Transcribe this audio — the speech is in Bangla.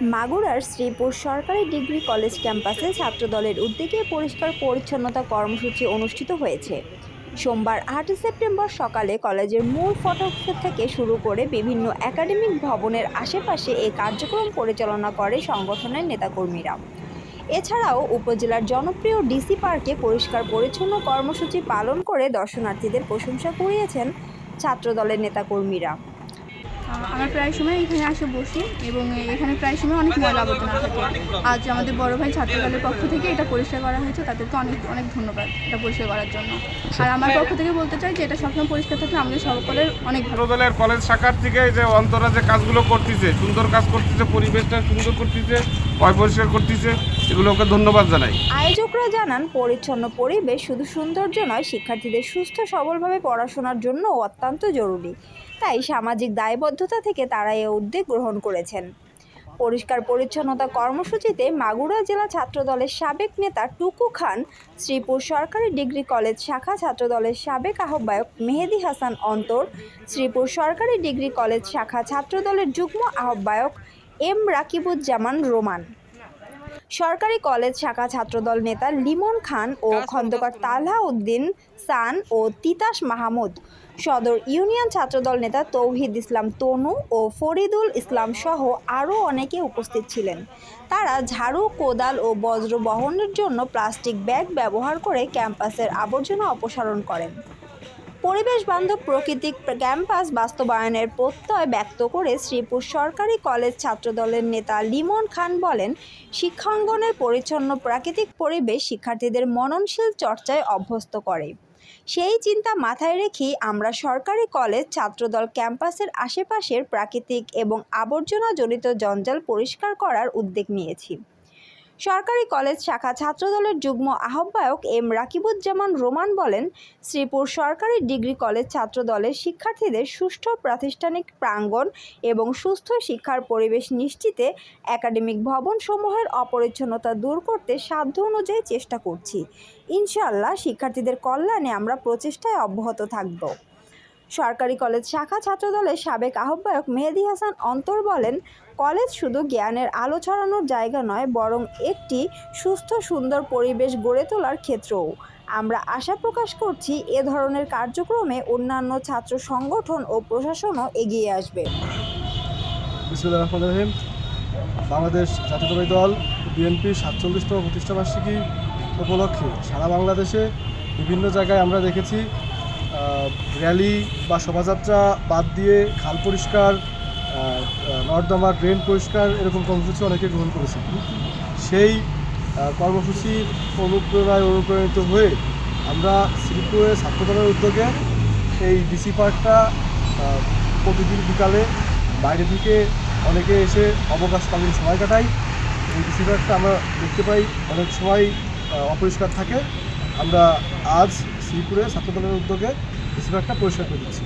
মাগুরার শ্রীপুর সরকারি ডিগ্রি কলেজ ক্যাম্পাসে ছাত্রদলের উদ্যোগে পরিষ্কার পরিচ্ছন্নতা কর্মসূচি অনুষ্ঠিত হয়েছে। সোমবার আটই সেপ্টেম্বর সকালে কলেজের মূল ফটক থেকে শুরু করে বিভিন্ন একাডেমিক ভবনের আশেপাশে এই কার্যক্রম পরিচালনা করে সংগঠনের নেতাকর্মীরা। এছাড়াও উপজেলার জনপ্রিয় ডিসি পার্কে পরিষ্কার পরিচ্ছন্ন কর্মসূচি পালন করে দর্শনার্থীদের প্রশংসা কুড়িয়েছেন ছাত্রদলের নেতাকর্মীরা। আমরা প্রায় সময় এখানে আসে বসি এবং এখানে প্রায় সময় অনেক ময়লা আবর্জনা থাকে। আজ আমাদের বড় ভাই ছাত্রদলের পক্ষ থেকে এটা পরিষ্কার করা হয়েছে তাদেরকে অনেক অনেক ধন্যবাদ এটা পরিষ্কার করার জন্য। আর আমার পক্ষ থেকে বলতে চাই যে এটা সবসময় পরিষ্কার থাকলে আমাদের সকলের অনেক ছাত্রদলের কলেজ শাখার থেকে যে অন্তরা যে কাজগুলো করতেছে সুন্দর কাজ করতেছে পরিবেশটা সুন্দর করতেছে পয় পরিষ্কার করতেছে এগুলোকে ধন্যবাদ জানাই। আয়োজকরা জানান, পরিচ্ছন্ন পরিবেশ শুধু সৌন্দর্য নয়, শিক্ষার্থীদের সুস্থ, সবলভাবে পড়াশোনার জন্য অত্যন্ত জরুরি। তাই সামাজিক দায়বদ্ধতা থেকে তারা এ উদ্যোগ গ্রহণ করেছেন। পরিষ্কার পরিচ্ছন্নতা কর্মসূচিতে মাগুরা জেলা ছাত্রদলের সাবেক নেতা টুকু খান, শ্রীপুর সরকারি ডিগ্রি কলেজ শাখা ছাত্রদলের সাবেক আহ্বায়ক মেহেদি হাসান অন্তর, শ্রীপুর সরকারি ডিগ্রি কলেজ শাখা ছাত্রদলের যুগ্ম আহ্বায়ক এম রাকিবুজ্জামান রোমান। সরকারি কলেজ শাখা ছাত্রদল নেতা লিমন খান ও খন্দকার তালহা উদ্দিন সান ও তিতাস মাহমুদ। সদর ইউনিয়ন ছাত্রদল নেতা তৌহিদ ইসলাম তনু ও ফরিদুল ইসলাম সহ আরও অনেকে উপস্থিত ছিলেন। তারা ঝাড়ু কোদাল ও বজ্র বহনের জন্য প্লাস্টিক ব্যাগ ব্যবহার করে ক্যাম্পাসের আবর্জনা অপসারণ করেন। পরিবেশ বান্ধব প্রাকৃতিক ক্যাম্পাস বাস্তবায়নের প্রত্যয় ব্যক্ত করে শ্রীপুর সরকারি কলেজ ছাত্রদলের নেতা লিমন খান বলেন, শিক্ষাঙ্গনের পরিচ্ছন্ন প্রাকৃতিক পরিবেশ শিক্ষার্থীদের মননশীল চর্চায় অভ্যস্ত করে। সেই চিন্তা মাথায় রেখেই আমরা সরকারি কলেজ, ছাত্রদল ক্যাম্পাসের আশেপাশের প্রাকৃতিক এবং আবর্জনা জনিত জঞ্জাল পরিষ্কার করার উদ্যোগ নিয়েছি। সরকারি কলেজ শাখা ছাত্রদলের যুগ্ম আহ্বায়ক এম রাকিবুজ্জামান রোমান বলেন, শ্রীপুর সরকারি ডিগ্রি কলেজ ছাত্রদলের শিক্ষার্থীদের সুষ্ঠু প্রাতিষ্ঠানিক প্রাঙ্গণ এবং সুস্থ শিক্ষার পরিবেশ নিশ্চিতে একাডেমিক ভবনসমূহের অপরিচ্ছন্নতা দূর করতে সাধ্য অনুযায়ী চেষ্টা করছি। ইনশাআল্লাহ শিক্ষার্থীদের কল্যাণে আমরা প্রচেষ্টায় অব্যাহত থাকব। সরকারি কলেজ শাখা ছাত্রদলের সাবেক আহ্বায়ক মেহেদি হাসান অন্তর বলেন, কলেজ শুধু জ্ঞানের আলো ছড়ানোর জায়গা নয়, বরং একটি সুস্থ, সুন্দর পরিবেশ গড়ে তোলার ক্ষেত্রও। আমরা আশা প্রকাশ করছি এ ধরনের কার্যক্রমে অন্যান্য ছাত্র সংগঠন ও প্রশাসনও এগিয়ে আসবে। বাংলাদেশ জাতীয়তাবাদী দল বিএনপির সাতচল্লিশতম প্রতিষ্ঠাবার্ষিকী উপলক্ষে সারা বাংলাদেশে বিভিন্ন জায়গায় আমরা দেখেছি র্যালি বা শোভাযাত্রা বাদ দিয়ে খাল পরিষ্কার নর্দমা ড্রেন পরিষ্কার এরকম কর্মসূচি অনেকে গ্রহণ করেছে সেই কর্মসূচির অনুপ্রেরণায় অনুপ্রাণিত হয়ে আমরা শ্রীপুরের ছাত্রদলের উদ্যোগে এই ডিসি পার্কটা প্রতিদিন বিকালে বাইরে থেকে অনেকে এসে অবকাশকালীন সময় কাটায়। এই ডিসি পার্কটা আমরা দেখতে পাই, অনেক সময় অপরিষ্কার থাকে। আমরা আজ শ্রীপুরে ছাত্রদলের উদ্যোগে ডিসি একটা পরিষ্কার করে দিচ্ছি।